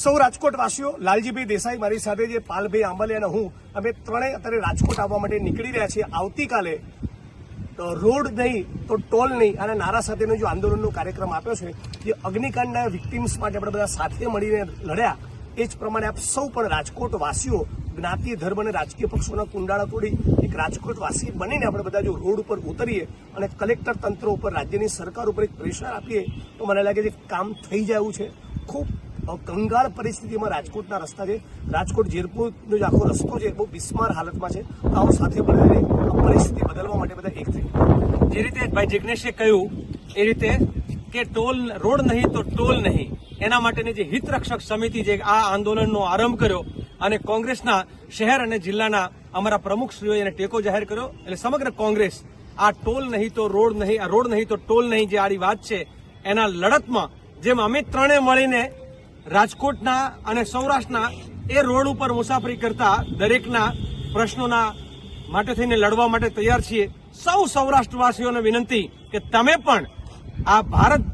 સૌ રાજકોટવાસીઓ, લાલજીભાઈ દેસાઈ મારી સાથે જે પાલભાઈ આંબલે અને હું, અમે ત્રણેય અત્યારે રાજકોટ આવવા માટે નીકળી રહ્યા છીએ. આવતીકાલે રોડ નહીં, તો ટોલ નહીં અને નારા સાથેનો જો આંદોલનનો કાર્યક્રમ આપ્યો છે, જે અગ્નિકાંડના વિક્ટિમ્સ માટે આપણે બધા સાથે મળીને લડ્યા, એ જ પ્રમાણે આપ સૌ પણ રાજકોટવાસીઓ, જ્ઞાતિ, ધર્મ અને રાજકીય પક્ષોના કુંડાળા તોડી એક રાજકોટવાસી બનીને આપણે બધા જો રોડ ઉપર ઉતરીએ અને કલેક્ટર તંત્ર ઉપર, રાજ્યની સરકાર ઉપર એક પ્રેશર આપીએ, તો મને લાગે છે કામ થઈ જાય છે. ખૂબ કંગાળ પરિસ્થિતિમાં રાજકોટના રસ્તા છે. રાજકોટ જેરપુરનો જે આખો રસ્તો છે બહુ બિસ્માર હાલતમાં છે. તો આવો સાથે મળીને પરિસ્થિતિ બદલવા માટે બધા એક થઈ જે રીતે ભાઈ જિજ્ઞેશે કહ્યું, એ રીતે કે ટોલ રોડ નહીં તો ટોલ નહીં. એના માટેની જે હિતરક્ષક સમિતિ જે આ આંદોલનનો આરંભ કર્યો અને કોંગ્રેસના શહેર અને જિલ્લાના અમારા પ્રમુખશ્રીઓએ એને ટેકો જાહેર કર્યો. એટલે સમગ્ર કોંગ્રેસ આ ટોલ નહીં તો રોડ નહીં, આ રોડ નહીં તો ટોલ નહીં જે આડી વાત છે, એના લડતમાં જેમ અમે ત્રણે મળીને રાજકોટના અને સૌરાષ્ટ્રના એ રોડ ઉપર મુસાફરી કરતા દરેકના પ્રશ્નોના માટે થઈને લડવા માટે તૈયાર છીએ. સૌ સૌરાષ્ટ્રવાસીઓને વિનંતી કે તમે પણ આ ભારત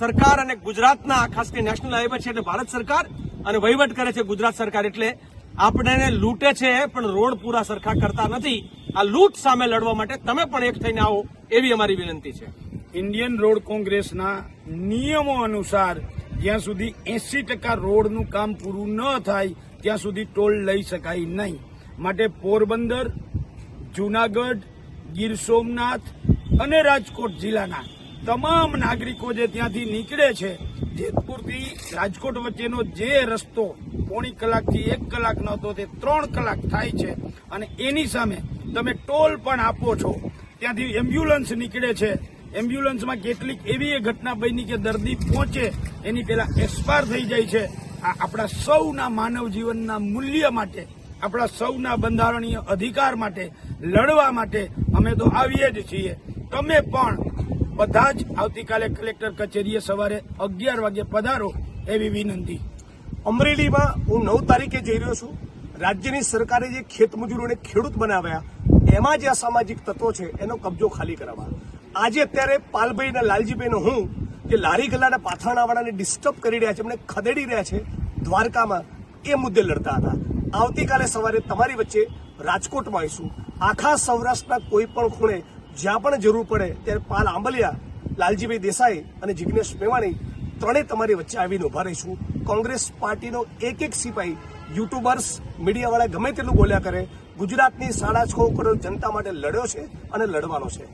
સરકાર અને ગુજરાતના, ખાસ કરીને નેશનલ હાઈવે છે એટલે ભારત સરકાર અને વહીવટ કરે છે ગુજરાત સરકાર એટલે આપણને લૂંટે છે, પણ રોડ પૂરા સરખા કરતા નથી. આ લૂંટ સામે લડવા માટે તમે પણ એક થઈને આવો એવી અમારી વિનંતી છે. ઇન્ડિયન રોડ કોંગ્રેસના નિયમો અનુસાર જ્યાં સુધી એસી ટકા રોડનું કામ પૂરું ન થાય, ત્યાં સુધી ટોલ લઈ શકાય નહીં. માટે પોરબંદર, જુનાગઢ, ગીર સોમનાથ અને રાજકોટ જિલ્લાના તમામ નાગરિકો જે ત્યાંથી નીકળે છે, જેતપુરથી રાજકોટ વચ્ચેનો જે રસ્તો પોણી કલાકથી એક કલાકનો હતો તે ત્રણ કલાક થાય છે. અને એની સામે તમે ટોલ પણ આપો છો. ત્યાંથી એમ્બ્યુલન્સ નીકળે છે. એમ્બ્યુલન્સમાં કેટલીક એવી ઘટના બની કે દર્દી પહોંચે, એની પહેલા એક્સપાયર થઈ જાય છે. આ આપણા સૌના માનવ જીવનના મૂલ્ય માટે, આપણા સૌના બંધારણીય અધિકાર માટે, લડવા માટે અમે તો આવીએ જ છીએ. તમે પણ બધા જ આવતીકાલે કલેક્ટર કચેરીએ સવારે અગિયાર વાગે પધારો એવી વિનંતી. અમરેલીમાં હું નવ તારીખે જઈ રહ્યો છું. રાજ્યની સરકારે જે ખેતમજૂરોને ખેડૂત બનાવ્યા, એમાં જે અસામાજિક તત્વો છે, એનો કબજો ખાલી કરાવવા. આજે અત્યારે પાલભાઈ અને લાલજીભાઈને હું જે લારી ગલ્લાના પાથાણાવાળાને ડિસ્ટર્બ કરી રહ્યા છે, એમને ખદેડી રહ્યા છે, દ્વારકામાં એ મુદ્દે લડતા હતા. આવતીકાલે સવારે તમારી વચ્ચે રાજકોટમાં આવીશું. આખા સૌરાષ્ટ્રના કોઈ પણ ખૂણે જ્યાં પણ જરૂર પડે ત્યારે પાલ આંબલિયા, લાલજીભાઈ દેસાઈ અને જિગ્નેશ મેવાણી ત્રણેય તમારી વચ્ચે આવીને ઊભા રહીશું. કોંગ્રેસ પાર્ટીનો એક એક સિપાહી યુટ્યુબર્સ, મીડિયાવાળા ગમે તેટલું બોલ્યા કરે, ગુજરાતની સાડા છ કરોડ જનતા માટે લડ્યો છે અને લડવાનો છે.